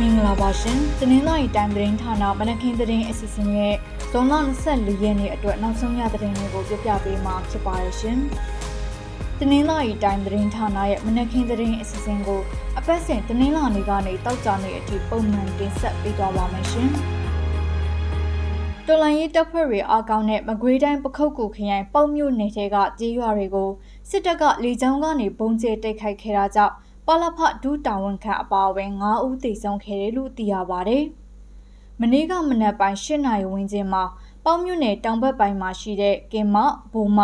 မင်္ဂလာပါရှင်။တင်းနှင်းလိုက်တိုင်းသတင်းဌာနမနခင်သတင်းအစီအစဉ်ရဲ့ဇွန်လ24ရက်နေ့အတွက်နောက်ဆုံးရသတင်းတွေကိုပြပြပေးမှာဖြစ်ပါရရှင်။တင်းနှင်းလိုက်တိုင်းသတင်းဌာနရဲ့မနခင်သတင်းအစီအစဉ်ကိုအပတ်စဉ်တင်းနှင်းလာနေကနေတောက်ကြနေအထိပုံမှန်တင်ဆက်ပေးသွားပါမယ်ရှင်။တော်လိုင်းရေးတပ်ဖွဲ့တွေအားကောင်းတဲ့မကွေးတိုင်းပခုတ်ကူခရိုင်ပုံမြို့နယ်ထဲကကြေးရွာတွေကိုစစ်တပ်ကလေကြောင်းကနေပုံကျဲတိုက်ခိုက်ခဲ့တာကြောင့် ပလဖဒူတာဝန်ခံအပါအဝင်9ဦးသေဆုံးခဲ့တယ်လို့သိရပါဗျ။မနေ့ကမနက်ပိုင်း၈နာရီဝန်းကျင်မှာပေါင်းမြို့နယ်တောင်ဘက်ပိုင်းမှာရှိတဲ့ကင်မဘိုမ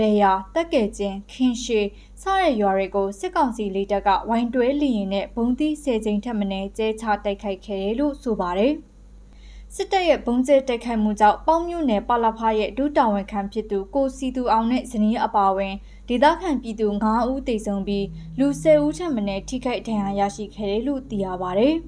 လေယာတက်ကဲကျင်းခင်ရှေစတဲ့ရွာတွေကိုစစ်ကောင်စီလေတပ်ကဝိုင်းတွဲလီရင်နဲ့ဘုံသီး၁၀ချိန်ထက်မနည်းကျဲချတိုက်ခိုက်ခဲ့တယ်လို့ဆိုပါတယ်။စစ်တပ်ရဲ့ဘုံကျဲတိုက်ခိုက်မှုကြောင့်ပေါင်းမြို့နယ်ပလဖရဲ့ဒုတာဝန်ခံဖြစ်သူကိုစီသူအောင်နဲ့ဇနီးအပါအဝင် ဒေသခံပြည်သူ9ဦးသေဆုံးပြီးလူ10ဦးထပ်မံထိခိုက်ဒဏ်ရာရရှိခဲ့တယ်လို့သိရပါဗျ။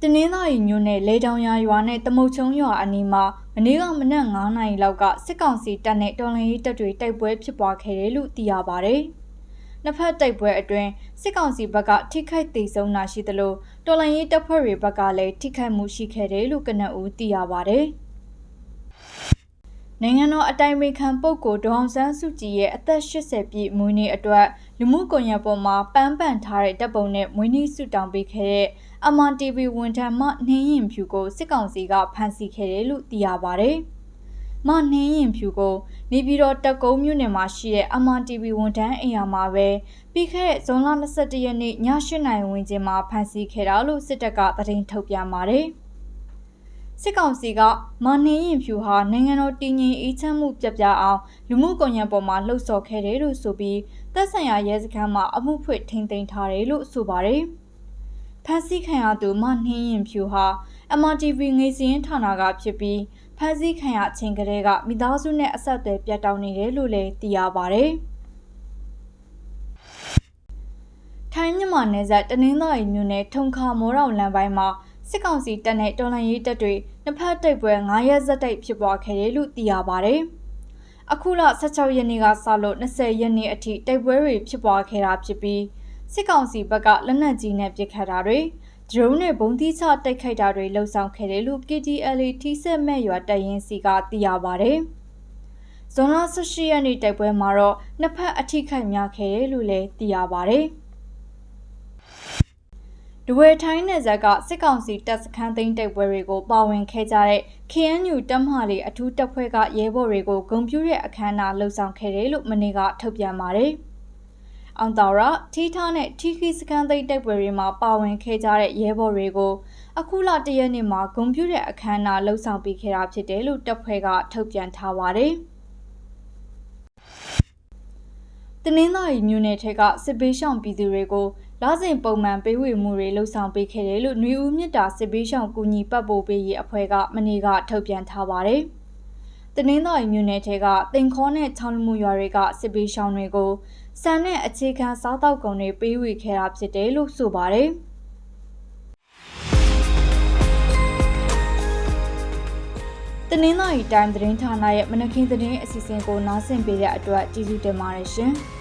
တနင်္သာရီမြို့နယ်လေတောင်ရွာရွာနဲ့တမုတ်ချုံရွာအနီးမှာမနေ့ကမနက်9နာရီလောက်ကစစ်ကောင်စီတပ်နဲ့တော်လှန်ရေးတပ်တွေတိုက်ပွဲဖြစ်ပွားခဲ့တယ်လို့သိရပါဗျ။နှစ်ဖက်တိုက်ပွဲအတွင်းစစ်ကောင်စီဘက်ကထိခိုက်ဒေဆုံးတာရှိသလိုတော်လှန်ရေးတပ်ဖွဲ့တွေဘက်ကလည်းထိခိုက်မှုရှိခဲ့တယ်လို့ကနအူးသိရပါဗျ။ နိုင်ငံတော်အတိုင်ပင်ခံပုဂ္ဂိုလ်ဒေါအောင်ဆန်းစုကြည်ရဲ့အသက်80ပြည့်မွေးနေ့အတွက်လူမှုကွန်ရက်ပေါ်မှာပန်းပန်ထားတဲ့တပ်ပုံနဲ့မွေးနေ့ဆုတောင်းပေးခဲ့တဲ့အမန် TV ဝန်ထမ်းမနှင်းရင်ဖြူကိုစစ်ကောင်စီကဖမ်းဆီးခဲ့တယ်လို့သိရပါဗျ။မနှင်းရင်ဖြူကိုနေပြည်တော်တက်ကုန်းမြို့နယ်မှာရှိတဲ့အမန် TV ဝန်ထမ်းအိမ်ယာမှာပဲပြီးခဲ့တဲ့ဇွန်လ22ရက်နေ့ည8နာရီဝန်းကျင်မှာဖမ်းဆီးခဲ့တာလို့စစ်တပ်ကသတင်းထုတ်ပြန်ပါတယ်။ စစ်ကောင်စီကမနှင်းရင်ဖြူဟာနိုင်ငံတော်တည်ငြိမ်အေးချမ်းမှုပြပြအောင်လူမှုကွန်ရက်ပေါ်မှာလှုပ်ဆော်ခဲ့တယ်လို့ဆိုပြီးတပ်ဆိုင်ရာရဲစခန်းမှာအမှုဖွင့်ထိန်းသိမ်းထားတယ်လို့ဆိုပါတယ်။ဖမ်းဆီးခံရသူမနှင်းရင်ဖြူဟာ MRTV ငွေစည်းဌာနကဖြစ်ပြီးဖမ်းဆီးခံရခြင်းကလေးကမိသားစုနဲ့အဆက်အသွယ်ပြတ်တောက်နေတယ်လို့လည်းသိရပါတယ်။ထိုင်းမြန်မာနယ်စပ်တနင်္သာရီမြို့နယ်ထုံခါမောတော်လမ်းပိုင်းမှာ စစ်ကောင်စီတပ်နဲ့တော်လှန်ရေးတပ်တွေနှစ်ဖက်တိုက်ပွဲ9ရက်ဇက်တိုက်ဖြစ်ပွားခဲ့တယ်လို့သိရပါဗျ။အခုလ16ရက်နေ့ကစလို့20ရက်နေ့အထိတိုက်ပွဲတွေဖြစ်ပွားခဲ့တာဖြစ်ပြီးစစ်ကောင်စီဘက်ကလက်နက်ကြီးနဲ့ပစ်ခတ်တာတွေဒရုန်းနဲ့ဘုံသီးချတိုက်ခိုက်တာတွေလှုံ့ဆော်ခဲ့တယ်လို့ KTLA ထိစက်မဲ့ရွာတပ်ရင်းစီကသိရပါဗျ။ဇွန်လ18ရက်နေ့တိုက်ပွဲမှာတော့နှစ်ဖက်အထိခိုက်များခဲ့တယ်လို့လည်းသိရပါဗျ။ ဒဝဲထိုင်းနယ်ဇက်ကစစ်ကောင်စီတပ်စခန်းသိမ်းတိုက်ပွဲတွေကိုပါဝင်ခဲ့ကြတဲ့ KNU တပ်မဟာတွေအထူးတပ်ဖွဲ့ကရဲဘော်တွေကိုဂုံပြူတဲ့အခမ်းအနားလှုပ်ဆောင်ခဲ့တယ်လို့မနေ့ကထုတ်ပြန်ပါတယ်။အောင်တော်ရထီထားနဲ့ထီခီစခန်းသိမ်းတိုက်ပွဲတွေမှာပါဝင်ခဲ့ကြတဲ့ရဲဘော်တွေကိုအခုလတရက်နေ့မှာဂုံပြူတဲ့အခမ်းအနားလှုပ်ဆောင်ပေးခဲ့တာဖြစ်တယ်လို့တပ်ဖွဲ့ကထုတ်ပြန်ထားပါတယ်။တနင်္သာရီမြို့နယ်ထက်ကစစ်ပေးရှောင်ပြည်သူတွေကို လစဉ်ပုံမှန်ပေးဝေမှုတွေလှုပ်ဆောင်ပေးခဲ့တယ်လို့ຫນွေဦးမြစ်တာစစ်ပေးရှောင်ကူညီပတ်ပို့ပေးရေးအဖွဲ့ကမနေ့ကထုတ်ပြန်ထားပါတယ်။တနင်္သာရီမြို့နယ်ထဲကတင်ခေါနဲ့ချောင်းလူမှုရွာတွေကစစ်ပေးရှောင်တွေကိုစံနဲ့အခြေခံစားတောက်ကုန်တွေပေးဝေခဲ့တာဖြစ်တယ်လို့ဆိုပါတယ်။တနင်္လာရီတိုင်းသတင်းဌာနရဲ့မနက်ခင်းသတင်းအစီအစဉ်ကိုနားဆင်ပေးတဲ့အတွက်ကျေးဇူးတင်ပါတယ်ရှင်။